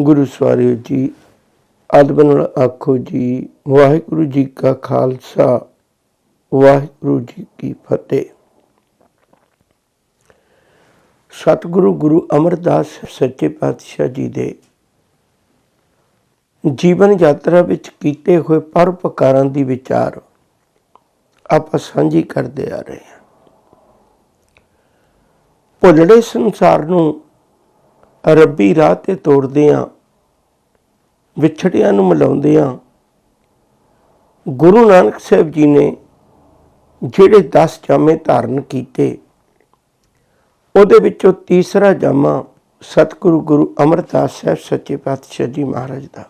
ਗੁਰੂ ਸਵਾਰਿਓ ਜੀ, ਅਦਬ ਨਾਲ ਆਖੋ ਜੀ, ਵਾਹਿਗੁਰੂ ਜੀ ਕਾ ਖਾਲਸਾ, ਵਾਹਿਗੁਰੂ ਜੀ ਕੀ ਫਤਿਹ। ਸਤਿਗੁਰੂ ਗੁਰੂ ਅਮਰਦਾਸ ਸੱਚੇ ਪਾਤਸ਼ਾਹ ਜੀ ਦੇ ਜੀਵਨ ਯਾਤਰਾ ਵਿੱਚ ਕੀਤੇ ਹੋਏ ਪਰਉਪਕਾਰਾਂ ਦੀ ਵਿਚਾਰ ਆਪਾਂ ਸਾਂਝੀ ਕਰਦੇ ਆ ਰਹੇ ਹਾਂ। ਭੁੱਲੜੇ ਸੰਸਾਰ ਨੂੰ ਰੱਬੀ ਰਾਹ ਤੇ ਤੋੜਦੇ ਆ, ਵਿਛੜਿਆਂ ਨੂੰ ਮਿਲਾਉਂਦੇ ਆ। ਗੁਰੂ ਨਾਨਕ ਸਾਹਿਬ ਜੀ ਨੇ ਜਿਹੜੇ 10 ਜਾਮੇ ਧਾਰਨ ਕੀਤੇ, ਉਹਦੇ ਵਿੱਚੋਂ ਤੀਸਰਾ ਜਾਮਾ ਸਤਿਗੁਰੂ ਗੁਰੂ ਅਮਰਦਾਸ ਸਾਹਿਬ ਸੱਚੇ ਪਾਤਸ਼ਾਹ ਜੀ ਮਹਾਰਾਜ ਦਾ।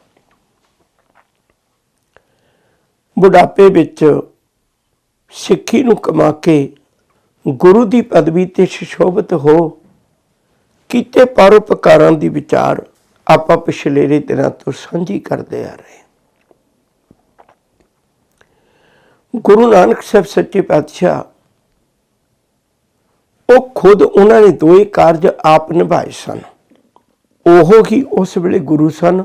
ਬੁਢਾਪੇ ਵਿੱਚ ਸਿੱਖੀ ਨੂੰ ਕਮਾ ਕੇ ਗੁਰੂ ਦੀ ਪਦਵੀ ਤੇ ਸ਼ਿਸ਼ੋਭਤ ਹੋ ਕੀਤੇ ਪਰਉਪਕਾਰਾਂ ਦੀ ਵਿਚਾਰ ਆਪਾਂ ਪਿਛਲੇਰੇ ਦਿਨਾਂ ਤੋਂ ਸਾਂਝੀ ਕਰਦੇ ਆ ਰਹੇ ਗੁਰੂ ਨਾਨਕ ਸਾਹਿਬ ਸੱਚੇ ਪਾਤਸ਼ਾਹ, ਉਹ ਖੁਦ ਉਹਨਾਂ ਨੇ ਦੋਏ ਕਾਰਜ ਆਪ ਨਿਭਾਏ ਸਨ। ਉਹ ਹੀ ਉਸ ਵੇਲੇ ਗੁਰੂ ਸਨ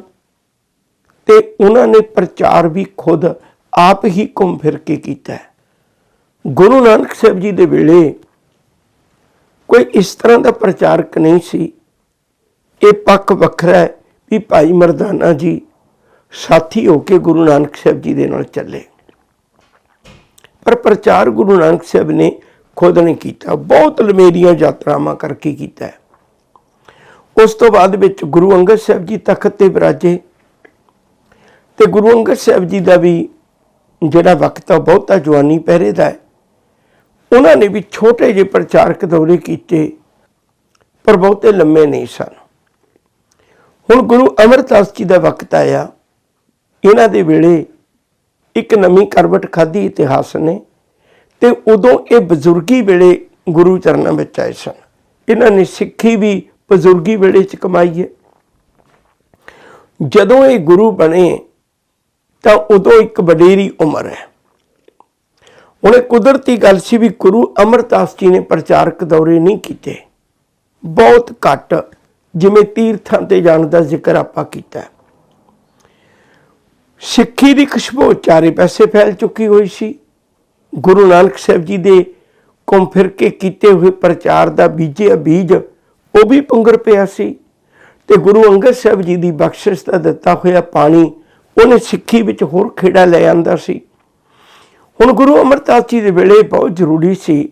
ਤੇ ਉਹਨਾਂ ਨੇ ਪ੍ਰਚਾਰ ਵੀ ਖੁਦ ਆਪ ਹੀ ਘੁੰਮ ਫਿਰ ਕੇ ਕੀਤਾ ਗੁਰੂ ਨਾਨਕ ਸਾਹਿਬ ਜੀ ਦੇ ਵੇਲੇ ਕੋਈ ਇਸ ਤਰ੍ਹਾਂ ਦਾ ਪ੍ਰਚਾਰਕ ਨਹੀਂ ਸੀ। ਇਹ ਪੱਕ ਵੱਖਰਾ ਹੈ ਵੀ ਭਾਈ ਮਰਦਾਨਾ ਜੀ ਸਾਥੀ ਹੋ ਕੇ ਗੁਰੂ ਨਾਨਕ ਸਾਹਿਬ ਜੀ ਦੇ ਨਾਲ ਚੱਲੇ। ਪਰ ਪ੍ਰਚਾਰ ਗੁਰੂ ਨਾਨਕ ਸਾਹਿਬ ਨੇ ਖੁਦ ਨਹੀਂ ਕੀਤਾ। ਬਹੁਤ ਲਮੇਰੀਆਂ ਯਾਤਰਾਵਾਂ ਕਰਕੇ ਕੀਤਾ ਉਸ ਤੋਂ ਬਾਅਦ ਵਿੱਚ ਗੁਰੂ ਅੰਗਦ ਸਾਹਿਬ ਜੀ ਤਖਤ ਤੇ ਬਿਰਾਜੇ ਤੇ ਗੁਰੂ ਅੰਗਦ ਸਾਹਿਬ ਜੀ ਦਾ ਵੀ ਜਿਹੜਾ ਵਕਤ ਆ ਬਹੁਤਾ ਜਵਾਨੀ ਪਹਿਰੇ ਦਾ ਹੈ। ਉਹਨਾਂ ਨੇ ਵੀ ਛੋਟੇ ਜਿਹੇ ਪ੍ਰਚਾਰਕ ਦੌਰੇ ਕੀਤੇ, ਪਰ ਬਹੁਤੇ ਲੰਮੇ ਨਹੀਂ ਸਨ। ਹੁਣ ਗੁਰੂ ਅਮਰਦਾਸ ਜੀ ਦਾ ਵਕਤ ਆਇਆ। ਇਹਨਾਂ ਦੇ ਵੇਲੇ ਇੱਕ ਨਵੀਂ ਕਰਵਟ ਖਾਧੀ ਇਤਿਹਾਸ ਨੇ ਤੇ ਉਦੋਂ ਇਹ ਬਜ਼ੁਰਗੀ ਵੇਲੇ ਗੁਰੂ ਚਰਨਾਂ ਵਿੱਚ ਆਏ ਸਨ। ਇਹਨਾਂ ਨੇ ਸਿੱਖੀ ਵੀ ਬਜ਼ੁਰਗੀ ਵੇਲੇ ਚ ਕਮਾਈ ਹੈ। ਜਦੋਂ ਇਹ ਗੁਰੂ ਬਣੇ ਤਾਂ ਉਦੋਂ ਇੱਕ ਵਡੇਰੀ ਉਮਰ ਹੈ। ਹੁਣ ਇਹ ਕੁਦਰਤੀ ਗੱਲ ਸੀ ਵੀ ਗੁਰੂ ਅਮਰਦਾਸ ਜੀ ਨੇ ਪ੍ਰਚਾਰਕ ਦੌਰੇ ਨਹੀਂ ਕੀਤੇ। ਬਹੁਤ ਘੱਟ ਜਿਵੇਂ ਤੀਰਥਾਂ ਤੇ ਜਾਣ ਦਾ ਜ਼ਿਕਰ ਆਪਾਂ ਕੀਤਾ। ਸਿੱਖੀ ਦੀ ਖੁਸ਼ਬੂ ਚਾਰੇ ਪਾਸੇ ਫੈਲ ਚੁੱਕੀ ਹੋਈ ਸੀ। ਗੁਰੂ ਨਾਨਕ ਸਾਹਿਬ ਜੀ ਦੇ ਘੁੰਮ ਫਿਰ ਕੇ ਕੀਤੇ ਹੋਏ ਪ੍ਰਚਾਰ ਦਾ ਬੀਜਿਆ ਬੀਜ ਉਹ ਵੀ ਪੁੰਗਰ ਪਿਆ ਸੀ ਤੇ ਗੁਰੂ ਅੰਗਦ ਸਾਹਿਬ ਜੀ ਦੀ ਬਖਸ਼ਿਸ਼ ਦਾ ਦਿੱਤਾ ਹੋਇਆ ਪਾਣੀ ਉਹਨੇ ਸਿੱਖੀ ਵਿੱਚ ਹੋਰ ਖੇੜਾ ਲੈ ਆਂਦਾ ਸੀ। ਹੁਣ ਗੁਰੂ ਅਮਰਦਾਸ ਜੀ ਦੇ ਵੇਲੇ ਬਹੁਤ ਜ਼ਰੂਰੀ ਸੀ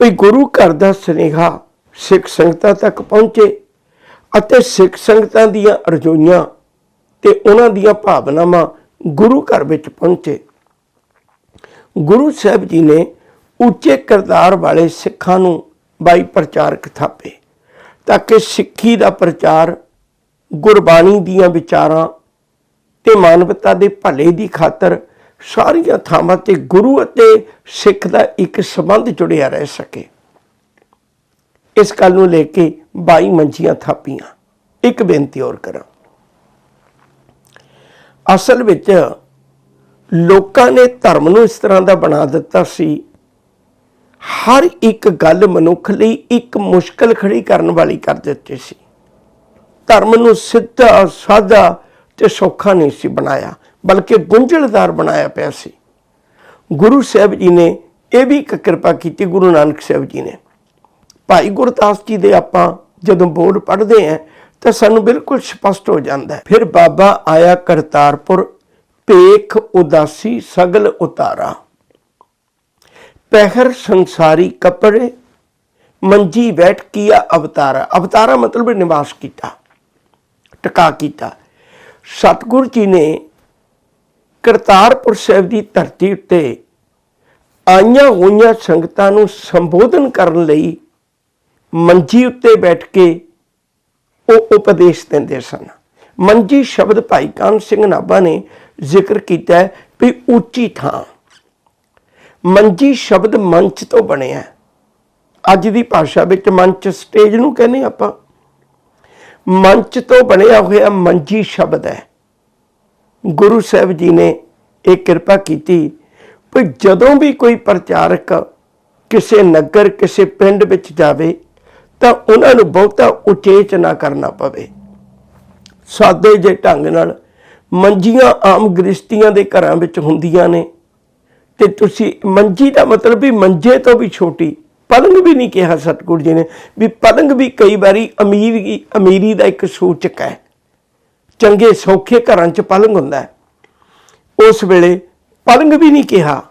ਵੀ ਗੁਰੂ ਘਰ ਦਾ ਸੁਨੇਹਾ ਸਿੱਖ ਸੰਗਤਾਂ ਤੱਕ ਪਹੁੰਚੇ ਅਤੇ ਸਿੱਖ ਸੰਗਤਾਂ ਦੀਆਂ ਅਰਜ਼ੋਈਆਂ ਤੇ ਉਹਨਾਂ ਦੀਆਂ ਭਾਵਨਾਵਾਂ ਗੁਰੂ ਘਰ ਵਿੱਚ ਪਹੁੰਚੇ। ਗੁਰੂ ਸਾਹਿਬ ਜੀ ਨੇ ਉੱਚੇ ਕਿਰਦਾਰ ਵਾਲੇ ਸਿੱਖਾਂ ਨੂੰ ਬਾਈ ਪ੍ਰਚਾਰਕ ਥਾਪੇ ਤਾਂ ਕਿ ਸਿੱਖੀ ਦਾ ਪ੍ਰਚਾਰ ਗੁਰਬਾਣੀ ਦੀਆਂ ਵਿਚਾਰਾਂ ਤੇ ਮਾਨਵਤਾ ਦੇ ਭਲੇ ਦੀ ਖਾਤਰ ਸਾਰੀਆਂ ਥਾਵਾਂ ਤੇ ਗੁਰੂ ਅਤੇ ਸਿੱਖ ਦਾ ਇੱਕ ਸੰਬੰਧ ਜੁੜਿਆ ਰਹਿ ਸਕੇ। ਇਸ ਗੱਲ ਨੂੰ ਲੈ ਕੇ 22 ਮੰਜੀਆਂ ਥਾਪੀਆਂ। ਇੱਕ ਬੇਨਤੀ ਹੋਰ ਕਰਾਂ। ਅਸਲ ਵਿੱਚ ਲੋਕਾਂ ਨੇ ਧਰਮ ਨੂੰ ਇਸ ਤਰ੍ਹਾਂ ਦਾ ਬਣਾ ਦਿੱਤਾ ਸੀ, ਹਰ ਇੱਕ ਗੱਲ ਮਨੁੱਖ ਲਈ ਇੱਕ ਮੁਸ਼ਕਲ ਖੜੀ ਕਰਨ ਵਾਲੀ ਕਰ ਦਿੱਤੀ ਸੀ। ਧਰਮ ਨੂੰ ਸਿੱਧਾ, ਸਾਦਾ ਤੇ ਸੌਖਾ ਨਹੀਂ ਸੀ ਬਣਾਇਆ। ਬਲਕਿ ਗੁੰਝਲਦਾਰ ਬਣਾਇਆ ਪਿਆ ਸੀ। ਗੁਰੂ ਸਾਹਿਬ ਜੀ ਨੇ ਇਹ ਵੀ ਇੱਕ ਕਿਰਪਾ ਕੀਤੀ, ਗੁਰੂ ਨਾਨਕ ਸਾਹਿਬ ਜੀ ਨੇ। ਭਾਈ ਗੁਰਦਾਸ ਜੀ ਦੇ ਆਪਾਂ ਜਦੋਂ ਬੋਰਡ ਪੜ੍ਹਦੇ ਆਂ ਤਾਂ ਸਾਨੂੰ ਬਿਲਕੁਲ ਸਪਸ਼ਟ ਹੋ ਜਾਂਦਾ ਫਿਰ ਬਾਬਾ ਆਇਆ ਕਰਤਾਰਪੁਰ, ਭੇਖ ਉਦਾਸੀ ਸਗਲ ਉਤਾਰਾ। ਪਹਿਰ ਸੰਸਾਰੀ ਕਪੜੇ, ਮੰਜੀ ਬੈਠ ਕੀਆ ਅਵਤਾਰਾ। ਅਵਤਾਰਾ ਮਤਲਬ ਨਿਵਾਸ ਕੀਤਾ, ਟਿਕਾ ਕੀਤਾ। ਸਤਿਗੁਰ ਜੀ ਨੇ ਕਰਤਾਰਪੁਰ ਸਾਹਿਬ ਦੀ ਧਰਤੀ ਉੱਤੇ ਆਈਆਂ ਹੋਈਆਂ ਸੰਗਤਾਂ ਨੂੰ ਸੰਬੋਧਨ ਕਰਨ ਲਈ ਮੰਜੀ ਉੱਤੇ ਬੈਠ ਕੇ ਉਹ ਉਪਦੇਸ਼ ਦਿੰਦੇ ਸਨ। ਮੰਜੀ ਸ਼ਬਦ ਭਾਈ ਕਾਨ ਸਿੰਘ ਨਾਭਾ ਨੇ ਜ਼ਿਕਰ ਕੀਤਾ ਹੈ ਵੀ ਉੱਚੀ ਥਾਂ। ਮੰਜੀ ਸ਼ਬਦ ਮੰਚ ਤੋਂ ਬਣਿਆ ਅੱਜ ਦੀ ਭਾਸ਼ਾ ਵਿੱਚ ਮੰਚ ਸਟੇਜ ਨੂੰ ਕਹਿੰਦੇ ਆਪਾਂ। ਮੰਚ ਤੋਂ ਬਣਿਆ ਹੋਇਆ ਮੰਜੀ ਸ਼ਬਦ ਹੈ। ਗੁਰੂ ਸਾਹਿਬ ਜੀ ਨੇ ਇਹ ਕਿਰਪਾ ਕੀਤੀ ਵੀ ਜਦੋਂ ਵੀ ਕੋਈ ਪ੍ਰਚਾਰਕ ਕਿਸੇ ਨਗਰ, ਕਿਸੇ ਪਿੰਡ ਵਿੱਚ ਜਾਵੇ ਤਾਂ ਉਹਨਾਂ ਨੂੰ ਬਹੁਤਾ ਉਚੇਚ ਨਾ ਕਰਨਾ ਪਵੇ। ਸਾਦੇ ਜੇ ਢੰਗ ਨਾਲ ਮੰਜੀਆਂ ਆਮ ਗ੍ਰਿਸ਼ਤੀਆਂ ਦੇ ਘਰਾਂ ਵਿੱਚ ਹੁੰਦੀਆਂ ਨੇ ਤੇ ਤੁਸੀਂ ਮੰਜੀ ਦਾ ਮਤਲਬ ਵੀ ਮੰਜੇ ਤੋਂ ਵੀ ਛੋਟੀ, ਪਲੰਗ ਵੀ ਨਹੀਂ ਕਿਹਾ ਸਤਿਗੁਰੂ ਜੀ ਨੇ, ਵੀ ਪਲੰਗ ਵੀ ਕਈ ਵਾਰੀ ਅਮੀਰ ਅਮੀਰੀ ਦਾ ਇੱਕ ਸੂਚਕ ਹੈ। ਚੰਗੇ ਸੌਖੇ ਘਰਾਂ 'ਚ ਪਲੰਗ ਹੁੰਦਾ ਹੈ। ਉਸ ਵੇਲੇ ਪਲੰਗ ਵੀ ਨਹੀਂ ਕਿਹਾ,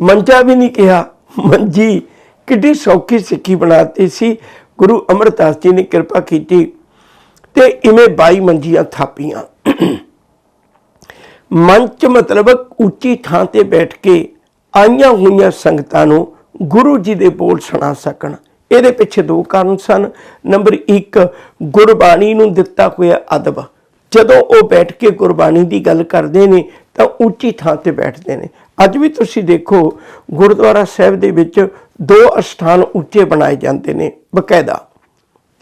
ਮੰਜਾ ਵੀ ਨਹੀਂ ਕਿਹਾ। ਮੰਜੀ ਕਿੱਡੀ ਸੌਖੀ ਸਿੱਖੀ ਬਣਾਤੀ ਸੀ। ਗੁਰੂ ਅਮਰਦਾਸ ਜੀ ਨੇ ਕਿਰਪਾ ਕੀਤੀ ਤੇ ਇਵੇਂ 22 ਮੰਜੀਆਂ ਥਾਪੀਆਂ। ਮੰਚ ਮਤਲਬ ਉੱਚੀ ਥਾਂ ਤੇ ਬੈਠ ਕੇ ਆਈਆਂ ਹੋਈਆਂ ਸੰਗਤਾਂ ਨੂੰ ਗੁਰੂ ਜੀ ਦੇ ਬੋਲ ਸੁਣਾ ਸਕਣ। ਇਹਦੇ ਪਿੱਛੇ ਦੋ ਕਾਰਨ ਸਨ। ਨੰਬਰ 1 ਗੁਰਬਾਣੀ ਨੂੰ ਦਿੱਤਾ ਹੋਇਆ ਅਦਬ। ਜਦੋਂ ਉਹ ਬੈਠ ਕੇ ਗੁਰਬਾਣੀ ਦੀ ਗੱਲ ਕਰਦੇ ਨੇ ਤਾਂ ਉੱਚੀ ਥਾਂ ਤੇ ਬੈਠਦੇ ਨੇ। ਅੱਜ ਵੀ ਤੁਸੀਂ ਦੇਖੋ, ਗੁਰਦੁਆਰਾ ਸਾਹਿਬ ਦੇ ਵਿੱਚ ਦੋ ਅਸਥਾਨ ਉੱਚੇ ਬਣਾਏ ਜਾਂਦੇ ਨੇ, ਬਕਾਇਦਾ।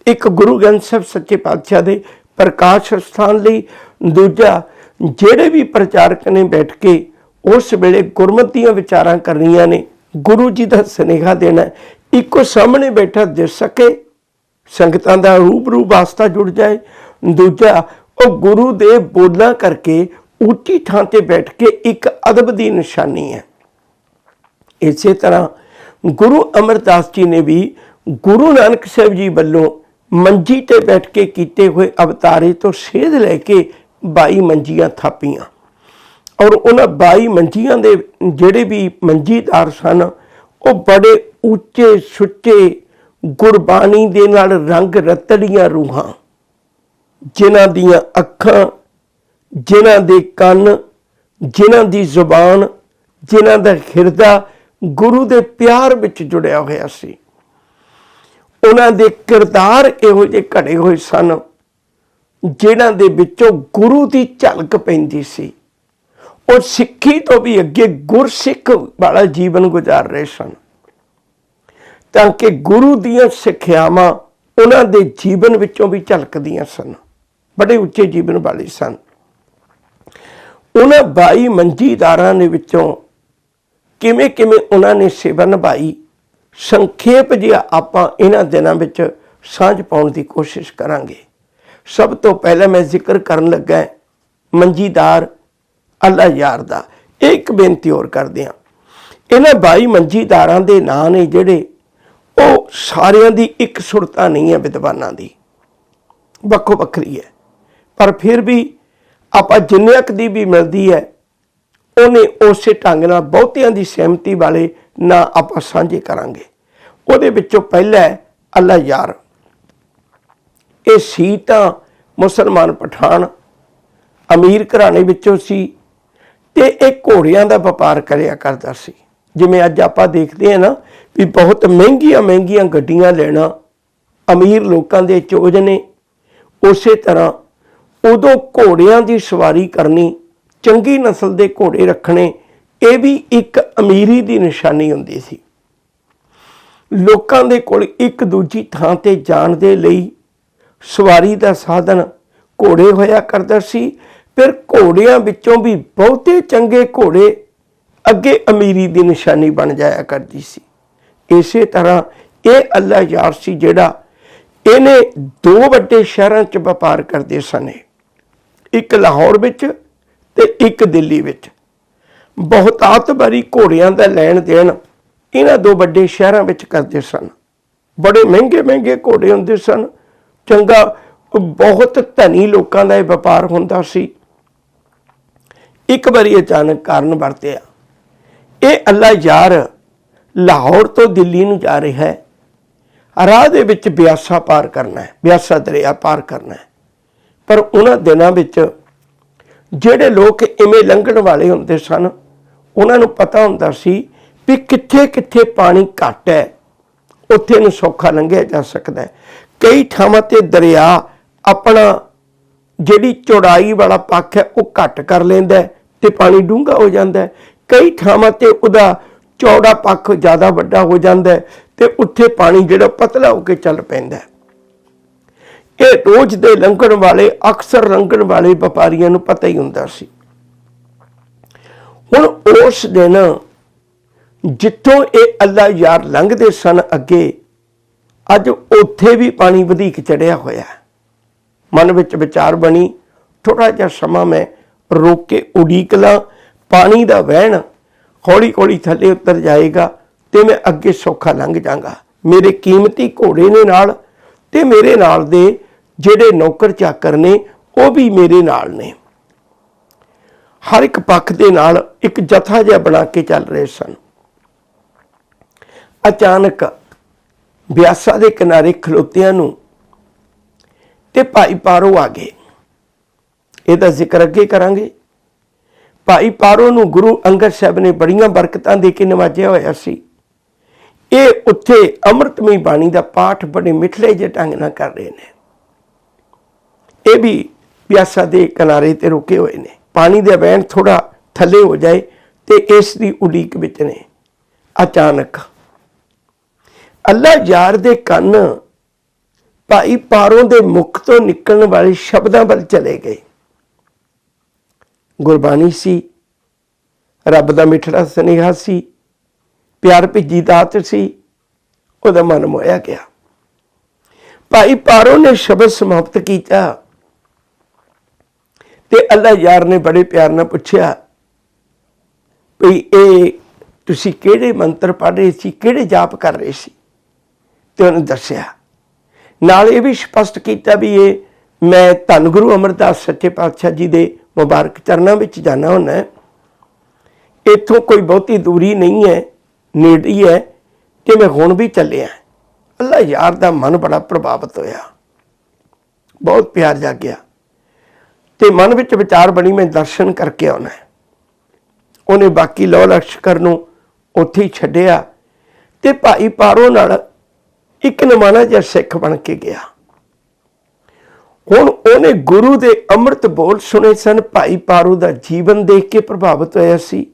ਇੱਕ ਗੁਰੂ ਗ੍ਰੰਥ ਸਾਹਿਬ ਸੱਚੇ ਪਾਤਸ਼ਾਹ ਦੇ ਪ੍ਰਕਾਸ਼ ਸਥਾਨ ਲਈ, ਦੂਜਾ ਜਿਹੜੇ ਵੀ ਪ੍ਰਚਾਰਕ ਨੇ ਬੈਠ ਕੇ ਉਸ ਵੇਲੇ ਗੁਰਮਤੀਆਂ ਵਿਚਾਰਾਂ ਕਰਨੀਆਂ ਨੇ, ਗੁਰੂ ਜੀ ਦਾ ਸਨੇਹਾ ਦੇਣਾ ਹੈ। ਇੱਕੋ ਸਾਹਮਣੇ ਬੈਠਾ ਦਿਸ ਸਕੇ, ਸੰਗਤਾਂ ਦਾ ਰੂਬਰੂ ਵਾਸਤਾ ਜੁੜ ਜਾਏ। ਦੂਜਾ ਉਹ ਗੁਰੂ ਦੇ ਬੋਲਾਂ ਕਰਕੇ ਉੱਚੀ ਥਾਂ ਤੇ ਬੈਠ ਕੇ ਇੱਕ ਅਦਬ ਦੀ ਨਿਸ਼ਾਨੀ ਹੈ। ਇਸੇ ਤਰ੍ਹਾਂ ਗੁਰੂ ਅਮਰਦਾਸ ਜੀ ਨੇ ਵੀ ਗੁਰੂ ਨਾਨਕ ਸਾਹਿਬ ਜੀ ਵੱਲੋਂ ਮੰਜੀ ਤੇ ਬੈਠ ਕੇ ਕੀਤੇ ਹੋਏ ਅਵਤਾਰੇ ਤੋਂ ਸੇਧ ਲੈ ਕੇ 22 ਮੰਜੀਆਂ ਥਾਪੀਆਂ। ਔਰ ਉਹਨਾਂ 22 ਮੰਜੀਆਂ ਦੇ ਜਿਹੜੇ ਵੀ ਮੰਜੀਦਾਰ ਸਨ, ਉਹ ਬੜੇ ਉੱਚੇ ਸੁੱਚੇ ਗੁਰਬਾਣੀ ਦੇ ਨਾਲ ਰੰਗ ਰਤੜੀਆਂ ਰੂਹਾਂ। ਜਿਨ੍ਹਾਂ ਦੀਆਂ ਅੱਖਾਂ, ਜਿਨ੍ਹਾਂ ਦੇ ਕੰਨ, ਜਿਨ੍ਹਾਂ ਦੀ ਜ਼ੁਬਾਨ, ਜਿਨ੍ਹਾਂ ਦਾ ਹਿਰਦਾ ਗੁਰੂ ਦੇ ਪਿਆਰ ਵਿੱਚ ਜੁੜਿਆ ਹੋਇਆ ਸੀ। ਉਹਨਾਂ ਦੇ ਕਿਰਦਾਰ ਇਹੋ ਜਿਹੇ ਘੜੇ ਹੋਏ ਸਨ, ਜਿਨ੍ਹਾਂ ਦੇ ਵਿੱਚੋਂ ਗੁਰੂ ਦੀ ਝਲਕ ਪੈਂਦੀ ਸੀ। ਉਹ ਸਿੱਖੀ ਤੋਂ ਵੀ ਅੱਗੇ ਗੁਰਸਿੱਖ ਵਾਲਾ ਜੀਵਨ ਗੁਜ਼ਾਰ ਰਹੇ ਸਨ। ਤਾਂ ਕਿ ਗੁਰੂ ਦੀਆਂ ਸਿੱਖਿਆਵਾਂ ਉਹਨਾਂ ਦੇ ਜੀਵਨ ਵਿੱਚੋਂ ਵੀ ਝਲਕਦੀਆਂ ਸਨ। ਬੜੇ ਉੱਚੇ ਜੀਵਨ ਵਾਲੇ ਸਨ। ਉਹਨਾਂ 22 ਮੰਜੀਦਾਰਾਂ ਦੇ ਵਿੱਚੋਂ ਕਿਵੇਂ ਕਿਵੇਂ ਉਹਨਾਂ ਨੇ ਸੇਵਾ ਨਿਭਾਈ, ਸੰਖੇਪ ਜਿਹਾ ਆਪਾਂ ਇਹਨਾਂ ਦਿਨਾਂ ਵਿੱਚ ਸਾਂਝ ਪਾਉਣ ਦੀ ਕੋਸ਼ਿਸ਼ ਕਰਾਂਗੇ। ਸਭ ਤੋਂ ਪਹਿਲਾਂ ਮੈਂ ਜ਼ਿਕਰ ਕਰਨ ਲੱਗਾ ਮੰਜੀਦਾਰ ਅੱਲਾ ਯਾਰ ਦਾ। ਇਹ ਇੱਕ ਬੇਨਤੀ ਹੋਰ ਕਰਦੇ ਹਾਂ। ਇਹਨਾਂ 22 ਮੰਜੀਦਾਰਾਂ ਦੇ ਨਾਂ ਨੇ ਜਿਹੜੇ ਉਹ ਸਾਰਿਆਂ ਦੀ ਇੱਕ ਸੁਰਤਾ ਨਹੀਂ ਹੈ ਵਿਦਵਾਨਾਂ ਦੀ। ਵੱਖੋ ਵੱਖਰੀ ਹੈ। ਪਰ ਫਿਰ ਵੀ ਆਪਾਂ ਜਿੰਨੇ ਕੁ ਦੀ ਵੀ ਮਿਲਦੀ ਹੈ, ਉਹਨੇ ਉਸੇ ਢੰਗ ਨਾਲ ਬਹੁਤਿਆਂ ਦੀ ਸਹਿਮਤੀ ਵਾਲੇ ਨਾ ਆਪਾਂ ਸਾਂਝੇ ਕਰਾਂਗੇ। ਉਹਦੇ ਵਿੱਚੋਂ ਪਹਿਲਾ ਹੈ ਅੱਲਾ ਯਾਰ। ਇਹ ਸੀ ਤਾਂ ਮੁਸਲਮਾਨ ਪਠਾਨ ਅਮੀਰ ਘਰਾਣੇ ਵਿੱਚੋਂ ਸੀ ਤੇ ਇਹ ਘੋੜਿਆਂ ਦਾ ਵਪਾਰ ਕਰਿਆ ਕਰਦਾ ਸੀ। ਜਿਵੇਂ ਅੱਜ ਆਪਾਂ ਦੇਖਦੇ ਹਾਂ ਨਾ ਵੀ ਬਹੁਤ ਮਹਿੰਗੀਆਂ ਮਹਿੰਗੀਆਂ ਗੱਡੀਆਂ ਲੈਣਾ ਅਮੀਰ ਲੋਕਾਂ ਦੇ ਚੋਜ ਨੇ, ਉਸੇ ਤਰ੍ਹਾਂ ਉਦੋਂ ਘੋੜਿਆਂ ਦੀ ਸਵਾਰੀ ਕਰਨੀ, ਚੰਗੀ ਨਸਲ ਦੇ ਘੋੜੇ ਰੱਖਣੇ, ਇਹ ਵੀ ਇੱਕ ਅਮੀਰੀ ਦੀ ਨਿਸ਼ਾਨੀ ਹੁੰਦੀ ਸੀ। ਲੋਕਾਂ ਦੇ ਕੋਲ ਇੱਕ ਦੂਜੀ ਥਾਂ ਤੇ ਜਾਣ ਦੇ ਲਈ ਸਵਾਰੀ ਦਾ ਸਾਧਨ ਘੋੜੇ ਹੋਇਆ ਕਰਦਾ ਸੀ। ਫਿਰ ਘੋੜਿਆਂ ਵਿੱਚੋਂ ਵੀ ਬਹੁਤੇ ਚੰਗੇ ਘੋੜੇ ਅੱਗੇ ਅਮੀਰੀ ਦੀ ਨਿਸ਼ਾਨੀ ਬਣ ਜਾਇਆ ਕਰਦੀ ਸੀ। ਇਸੇ ਤਰ੍ਹਾਂ ਇਹ ਅੱਲਾ ਯਾਰ ਸੀ ਜਿਹੜਾ ਇਹਨੇ ਦੋ ਵੱਡੇ ਸ਼ਹਿਰਾਂ 'ਚ ਵਪਾਰ ਕਰਦੇ ਸਨ। ਇੱਕ ਲਾਹੌਰ ਵਿੱਚ ਤੇ ਇੱਕ ਦਿੱਲੀ ਵਿੱਚ। ਬਹੁਤਾਤ ਵਾਰੀ ਘੋੜਿਆਂ ਦਾ ਲੈਣ ਦੇਣ ਇਹਨਾਂ ਦੋ ਵੱਡੇ ਸ਼ਹਿਰਾਂ ਵਿੱਚ ਕਰਦੇ ਸਨ। ਬੜੇ ਮਹਿੰਗੇ ਮਹਿੰਗੇ ਘੋੜੇ ਹੁੰਦੇ ਸਨ। ਚੰਗਾ, ਬਹੁਤ ਧਨੀ ਲੋਕਾਂ ਦਾ ਇਹ ਵਪਾਰ ਹੁੰਦਾ ਸੀ। ਇੱਕ ਵਾਰੀ ਅਚਾਨਕ ਕਾਰਨ ਵਰਤਿਆ। ਇਹ ਅੱਲਾ ਯਾਰ ਲਾਹੌਰ ਤੋਂ ਦਿੱਲੀ ਨੂੰ ਜਾ ਰਿਹਾ ਹੈ। ਰਾਹ ਦੇ ਵਿੱਚ ਬਿਆਸਾ ਪਾਰ ਕਰਨਾ ਹੈ, ਬਿਆਸਾ ਦਰਿਆ ਪਾਰ ਕਰਨਾ ਹੈ। ਪਰ ਉਹਨਾਂ ਦਿਨਾਂ ਵਿੱਚ ਜਿਹੜੇ ਲੋਕ ਇਵੇਂ ਲੰਘਣ ਵਾਲੇ ਹੁੰਦੇ ਸਨ, ਉਹਨਾਂ ਨੂੰ ਪਤਾ ਹੁੰਦਾ ਸੀ ਵੀ ਕਿੱਥੇ ਕਿੱਥੇ ਪਾਣੀ ਘੱਟ ਹੈ, ਉੱਥੇ ਨੂੰ ਸੌਖਾ ਲੰਘਿਆ ਜਾ ਸਕਦਾ ਹੈ। ਕਈ ਥਾਵਾਂ ਤੇ ਦਰਿਆ ਆਪਣਾ ਜਿਹੜੀ ਚੌੜਾਈ ਵਾਲਾ ਪੱਖ ਹੈ, ਉਹ ਘੱਟ ਕਰ ਲੈਂਦਾ ਹੈ ਤੇ ਪਾਣੀ ਡੂੰਘਾ ਹੋ ਜਾਂਦਾ ਕਈ ਥਾਵਾਂ ਤੇ ਉਹਦਾ ਚੌੜਾ ਪੱਖ ਜ਼ਿਆਦਾ ਵੱਡਾ ਹੋ ਜਾਂਦਾ ਹੈ ਤੇ ਉੱਥੇ ਪਾਣੀ ਜਿਹੜਾ ਪਤਲਾ ਹੋ ਕੇ ਚੱਲ ਪੈਂਦਾ ਇਹ ਰੋਜ਼ ਦੇ ਲੰਘਣ ਵਾਲੇ, ਅਕਸਰ ਲੰਘਣ ਵਾਲੇ ਵਪਾਰੀਆਂ ਨੂੰ ਪਤਾ ਹੀ ਹੁੰਦਾ ਸੀ। ਹੁਣ ਉਸ ਦਿਨ ਜਿੱਥੋਂ ਇਹ ਅੱਲਾ ਯਾਰ ਲੰਘਦੇ ਸਨ ਅੱਗੇ, ਅੱਜ ਉੱਥੇ ਵੀ ਪਾਣੀ ਵਧੇਕ ਚੜਿਆ ਹੋਇਆ ਮਨ ਵਿੱਚ ਵਿਚਾਰ ਬਣੀ ਥੋੜਾ ਜਿਹਾ ਸਮਾਂ ਮੈਂ ਰੋਕ ਕੇ ਉਡੀਕ ਲਾਂ, ਪਾਣੀ ਦਾ ਵਹਿਣ ਹੌਲੀ ਹੌਲੀ ਥੱਲੇ ਉਤਰ ਜਾਏਗਾ ਤੇ ਮੈਂ ਅੱਗੇ ਸੌਖਾ ਲੰਘ ਜਾਗਾ। ਮੇਰੇ ਕੀਮਤੀ ਘੋੜੇ ਨੇ ਨਾਲ ਤੇ ਮੇਰੇ ਨਾਲ ਦੇ ਜਿਹੜੇ ਨੌਕਰ ਚਾਕਰ ਨੇ, ਉਹ ਵੀ ਮੇਰੇ ਨਾਲ ਨੇ। ਹਰ ਇੱਕ ਪੱਖ ਦੇ ਨਾਲ ਇੱਕ ਜਥਾ ਜਿਹਾ ਬਣਾ ਕੇ ਚੱਲ ਰਹੇ ਸਨ। ਅਚਾਨਕ ਬਿਆਸਾ ਦੇ ਕਿਨਾਰੇ ਖਲੋਤਿਆਂ ਨੂੰ ਤੇ ਭਾਈ ਪਾਰੋ ਆ ਗਏ। ਇਹਦਾ ਜ਼ਿਕਰ ਅੱਗੇ ਕਰਾਂਗੇ। ਭਾਈ ਪਾਰੋ ਨੂੰ ਗੁਰੂ ਅੰਗਦ ਸਾਹਿਬ ਨੇ ਬੜੀਆਂ ਬਰਕਤਾਂ ਦੇ ਕੇ ਨਵਾਜਿਆ ਹੋਇਆ ਸੀ। ਇਹ ਉੱਥੇ ਅੰਮ੍ਰਿਤਮਈ ਬਾਣੀ ਦਾ ਪਾਠ ਬੜੇ ਮਿਠਲੇ ਜਿਹੇ ਢੰਗ ਨਾਲ ਕਰ ਰਹੇ ਨੇ। ਇਹ ਵੀ ਪਿਆਸਾ ਦੇ ਕਿਨਾਰੇ ਤੇ ਰੁਕੇ ਹੋਏ ਨੇ। ਪਾਣੀ ਦੇ ਵਹਿਣ ਥੋੜਾ ਥੱਲੇ ਹੋ ਜਾਏ ਤੇ ਇਸ ਦੀ ਉਡੀਕ ਵਿੱਚ ਨੇ। ਅਚਾਨਕ ਅੱਲਾ ਯਾਰ ਦੇ ਕੰਨ ਭਾਈ ਪਾਰੋਂ ਦੇ ਮੁਖ ਤੋਂ ਨਿਕਲਣ ਵਾਲੇ ਸ਼ਬਦਾਂ ਵੱਲ ਚਲੇ ਗਏ। ਗੁਰਬਾਣੀ ਸੀ, ਰੱਬ ਦਾ ਮਿੱਠੜਾ ਸੁਨੇਹਾ ਸੀ, ਪਿਆਰ ਭਿੱਜੀ ਦਾਤ ਸੀ, ਉਹਦਾ ਮਨ ਮੋਇਆ ਗਿਆ। ਭਾਈ ਪਾਰੋ ਨੇ ਸ਼ਬਦ ਸਮਾਪਤ ਕੀਤਾ। ਤੇ ਅੱਲਾ ਯਾਰ ਨੇ ਬੜੇ ਪਿਆਰ ਨਾਲ ਪੁੱਛਿਆ ਵੀ ਇਹ ਤੁਸੀਂ ਕਿਹੜੇ ਮੰਤਰ ਪੜ੍ਹ ਰਹੇ ਸੀ, ਕਿਹੜੇ ਜਾਪ ਕਰ ਰਹੇ ਸੀ? ਤੇ ਉਹਨੇ ਦੱਸਿਆ, ਨਾਲ ਇਹ ਵੀ ਸਪਸ਼ਟ ਕੀਤਾ ਵੀ ਇਹ ਮੈਂ ਧੰਨ ਗੁਰੂ ਅਮਰਦਾਸ ਸੱਚੇ ਪਾਤਸ਼ਾਹ ਜੀ ਦੇ ਮੁਬਾਰਕ ਚਰਨਾਂ ਵਿੱਚ ਜਾਣਾ ਹੁੰਦਾ ਇੱਥੋਂ ਕੋਈ ਬਹੁਤੀ ਦੂਰੀ ਨਹੀਂ ਹੈ ਨੇੜੇ ਹੀ ਹੈ ਕਿ ਮੈਂ ਹੁਣ ਵੀ ਚੱਲਿਆ ਅੱਲਾ ਯਾਰ ਦਾ ਮਨ ਬੜਾ ਪ੍ਰਭਾਵਿਤ ਹੋਇਆ। ਬਹੁਤ ਪਿਆਰ ਜਾਗਿਆ। ਤੇ ਮਨ ਵਿੱਚ ਵਿਚਾਰ ਬਣੀ, ਮੈਂ ਦਰਸ਼ਨ ਕਰਕੇ ਆਉਣਾ ਹੈ। ਉਹਨੇ ਬਾਕੀ ਲੋ ਲਸ਼ਕਰ ਨੂੰ ਉੱਥੇ ਹੀ ਛੱਡਿਆ ਤੇ ਭਾਈ ਪਾਰੋ ਨਾਲ ਇੱਕ ਨਮਾਨਾ ਜਿਹਾ ਸਿੱਖ ਬਣ ਕੇ ਗਿਆ। ਹੁਣ ਉਹਨੇ ਗੁਰੂ ਦੇ ਅੰਮ੍ਰਿਤ ਬੋਲ ਸੁਣੇ ਸਨ। ਭਾਈ ਪਾਰੂ ਦਾ ਜੀਵਨ ਦੇਖ ਕੇ ਪ੍ਰਭਾਵਿਤ ਹੋਇਆ ਸੀ।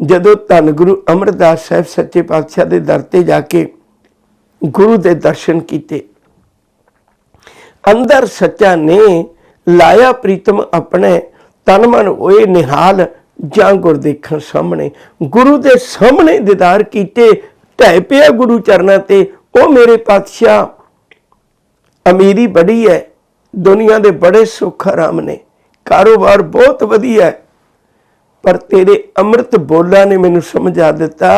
ਜਦੋਂ ਧੰਨ ਗੁਰੂ ਅਮਰਦਾਸ ਸਾਹਿਬ ਸੱਚੇ ਪਾਤਸ਼ਾਹ ਦੇ ਦਰ ਤੇ ਜਾ ਕੇ ਗੁਰੂ ਦੇ ਦਰਸ਼ਨ ਕੀਤੇ, ਅੰਦਰ ਸੱਚਾ ਨੇ ਲਾਇਆ ਪ੍ਰੀਤਮ ਆਪਣੇ ਤਨ ਮਨ ਹੋਏ ਨਿਹਾਲ ਜਾਂ ਗੁਰ ਦੇਖਣ ਸਾਹਮਣੇ। ਗੁਰੂ ਦੇ ਸਾਹਮਣੇ ਦੀਦਾਰ ਕੀਤੇ ਢਹਿ ਪਿਆ ਗੁਰੂ ਚਰਨਾਂ ਤੇ, ਉਹ ਮੇਰੇ ਪਾਤਸ਼ਾਹ ਅਮੀਰੀ ਬੜੀ ਹੈ ਦੁਨੀਆ ਦੇ ਬੜੇ ਸੁੱਖ ਆਰਾਮ ਨੇ, ਕਾਰੋਬਾਰ ਬਹੁਤ ਵਧੀਆ ਹੈ ਪਰ ਤੇਰੇ ਅੰਮ੍ਰਿਤ ਬੋਲਾਂ ਨੇ ਮੈਨੂੰ ਸਮਝਾ ਦਿੱਤਾ।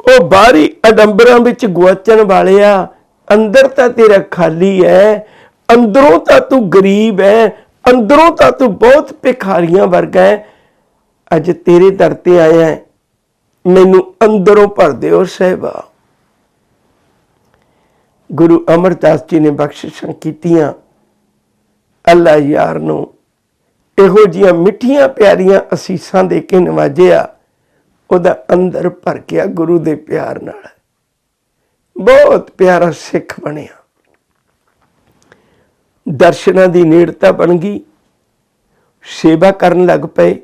ਉਹ ਬਾਹਰੀ ਅਡੰਬਰਾਂ ਵਿੱਚ ਗੁਆਚਣ ਵਾਲਿਆ ਅੰਦਰ ਤਾਂ ਤੇਰਾ ਖਾਲੀ ਹੈ ਅੰਦਰੋਂ ਤਾਂ ਤੂੰ ਗਰੀਬ ਹੈ ਅੰਦਰੋਂ ਤਾਂ ਤੂੰ ਬਹੁਤ ਭਿਖਾਰੀਆਂ ਵਰਗਾ ਹੈ ਅੱਜ ਤੇਰੇ ਦਰ ਤੇ ਆਇਆ ਹੈ, ਮੈਨੂੰ ਅੰਦਰੋਂ ਭਰ ਦਿਓ ਸਹਿਬਾ। ਗੁਰੂ ਅਮਰਦਾਸ ਜੀ ਨੇ ਬਖਸ਼ਿਸ਼ਾਂ ਕੀਤੀਆਂ। ਅੱਲਾ ਯਾਰ ਨੂੰ ਇਹੋ ਜੀਆਂ ਮਿੱਠੀਆਂ ਪਿਆਰੀਆਂ ਅਸੀਸਾਂ ਦੇ ਕੇ ਨਵਾਜਿਆ। ਉਹਦਾ ਅੰਦਰ ਭਰ ਗਿਆ ਗੁਰੂ ਦੇ ਪਿਆਰ ਨਾਲ। ਬਹੁਤ ਪਿਆਰਾ ਸਿੱਖ ਬਣਿਆ। ਦਰਸ਼ਨਾਂ ਦੀ ਨੇੜਤਾ ਬਣ ਗਈ, ਸੇਵਾ ਕਰਨ ਲੱਗ ਪਏ।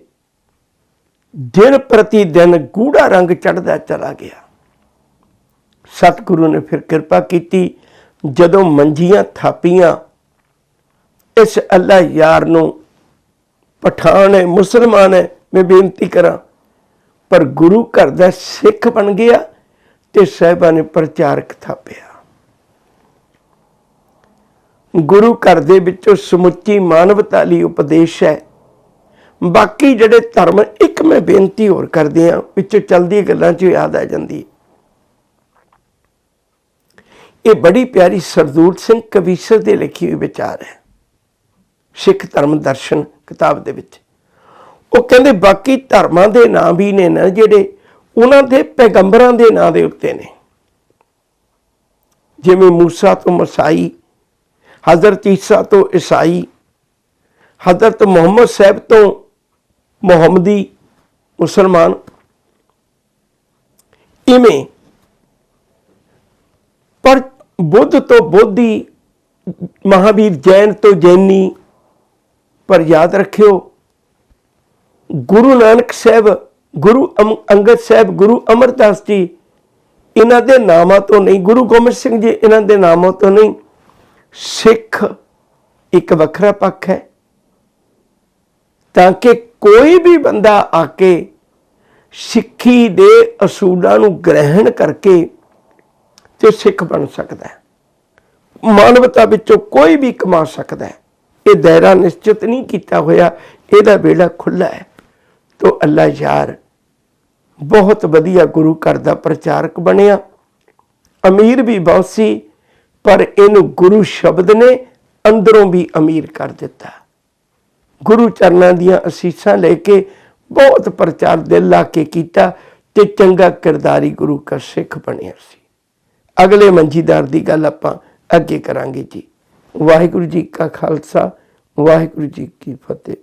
ਦਿਨ ਪ੍ਰਤੀ ਦਿਨ ਗੂੜਾ ਰੰਗ ਚੜਦਾ ਚਲਾ ਗਿਆ। ਸਤਿਗੁਰੂ ਨੇ ਫਿਰ ਕਿਰਪਾ ਕੀਤੀ, ਜਦੋਂ ਮੰਜੀਆਂ ਥਾਪੀਆਂ, ਇਸ ਅੱਲਾ ਯਾਰ ਨੂੰ ਪਠਾਨ ਹੈ, ਮੁਸਲਮਾਨ ਹੈ, ਮੈਂ ਬੇਨਤੀ ਕਰਾਂ, ਪਰ ਗੁਰੂ ਘਰ ਦਾ ਸਿੱਖ ਬਣ ਗਿਆ ਤੇ ਸਾਹਿਬਾਂ ਨੇ ਪ੍ਰਚਾਰਕ ਥਾਪਿਆ। ਗੁਰੂ ਘਰ ਦੇ ਵਿੱਚੋਂ ਸਮੁੱਚੀ ਮਾਨਵਤਾ ਲਈ ਉਪਦੇਸ਼ ਹੈ। ਬਾਕੀ ਜਿਹੜੇ ਧਰਮ ਇੱਕ ਮੈਂ ਬੇਨਤੀ ਹੋਰ ਕਰਦੇ ਆ ਵਿੱਚੋਂ ਚਲਦੀ ਗੱਲਾਂ 'ਚ ਯਾਦ ਆ ਜਾਂਦੀ ਇਹ ਬੜੀ ਪਿਆਰੀ ਸਰਦੂਲ ਸਿੰਘ ਕਵੀਸ਼ਰ ਦੇ ਲਿਖੀ ਹੋਈ ਵਿਚਾਰ ਹੈ, ਸਿੱਖ ਧਰਮ ਦਰਸ਼ਨ ਕਿਤਾਬ ਦੇ ਵਿੱਚ। ਉਹ ਕਹਿੰਦੇ, ਬਾਕੀ ਧਰਮਾਂ ਦੇ ਨਾਂ ਵੀ ਨੇ ਨਾ ਜਿਹੜੇ ਉਹਨਾਂ ਦੇ ਪੈਗੰਬਰਾਂ ਦੇ ਨਾਂ ਦੇ ਉੱਤੇ ਨੇ। ਜਿਵੇਂ ਮੂਸਾ ਤੋਂ ਮਸਾਈ ਹਜ਼ਰਤ ਈਸਾ ਤੋਂ ਈਸਾਈ, ਹਜ਼ਰਤ ਮੁਹੰਮਦ ਸਾਹਿਬ ਤੋਂ ਮੁਹੰਮਦੀ ਮੁਸਲਮਾਨ। ਇਵੇਂ ਪਰ ਬੁੱਧ ਤੋਂ ਬੋਧੀ ਮਹਾਵੀਰ ਜੈਨ ਤੋਂ ਜੈਨੀ, ਪਰ ਯਾਦ ਰੱਖਿਓ, ਗੁਰੂ ਨਾਨਕ ਸਾਹਿਬ, ਗੁਰੂ ਅਮ- ਅੰਗਦ ਸਾਹਿਬ, ਗੁਰੂ ਅਮਰਦਾਸ ਜੀ, ਇਹਨਾਂ ਦੇ ਨਾਮਾਂ ਤੋਂ ਨਹੀਂ, ਗੁਰੂ ਗੋਬਿੰਦ ਸਿੰਘ ਜੀ ਇਹਨਾਂ ਦੇ ਨਾਮਾਂ ਤੋਂ ਨਹੀਂ। ਸਿੱਖ ਇੱਕ ਵੱਖਰਾ ਪੱਖ ਹੈ। ਤਾਂ ਕਿ ਕੋਈ ਵੀ ਬੰਦਾ ਆ ਕੇ ਸਿੱਖੀ ਦੇ ਅਸੂਲਾਂ ਨੂੰ ਗ੍ਰਹਿਣ ਕਰਕੇ ਤੇ ਸਿੱਖ ਬਣ ਸਕਦਾ ਹੈ। ਮਾਨਵਤਾ ਵਿੱਚੋਂ ਕੋਈ ਵੀ ਕਮਾ ਸਕਦਾ ਹੈ। ਇਹ ਦਾਇਰਾ ਨਿਸ਼ਚਿਤ ਨਹੀਂ ਕੀਤਾ ਹੋਇਆ। ਇਹਦਾ ਵੇੜਾ ਖੁੱਲਾ ਹੈ। ਤੋ ਅੱਲਾ ਯਾਰ, ਬਹੁਤ ਵਧੀਆ ਗੁਰੂ ਘਰ ਦਾ ਪ੍ਰਚਾਰਕ ਬਣਿਆ। ਅਮੀਰ ਵੀ ਬਹੁਤ ਸੀ ਪਰ ਇਹਨੂੰ ਗੁਰੂ ਸ਼ਬਦ ਨੇ ਅੰਦਰੋਂ ਵੀ ਅਮੀਰ ਕਰ ਦਿੱਤਾ। ਗੁਰੂ ਚਰਨਾਂ ਦੀਆਂ ਅਸੀਸਾਂ ਲੈ ਕੇ ਬਹੁਤ ਪ੍ਰਚਾਰ ਦਿਲ ਲਾ ਕੇ ਕੀਤਾ ਤੇ ਚੰਗਾ ਕਿਰਦਾਰੀ ਗੁਰੂ ਕਾ ਸਿੱਖ ਬਣਿਆ ਸੀ। ਅਗਲੇ ਮੰਜੀਦਾਰ ਦੀ ਗੱਲ ਆਪਾਂ ਅੱਗੇ ਕਰਾਂਗੇ ਜੀ। ਵਾਹਿਗੁਰੂ ਜੀ ਕਾ ਖਾਲਸਾ, ਵਾਹਿਗੁਰੂ ਜੀ ਕੀ ਫਤਿਹ।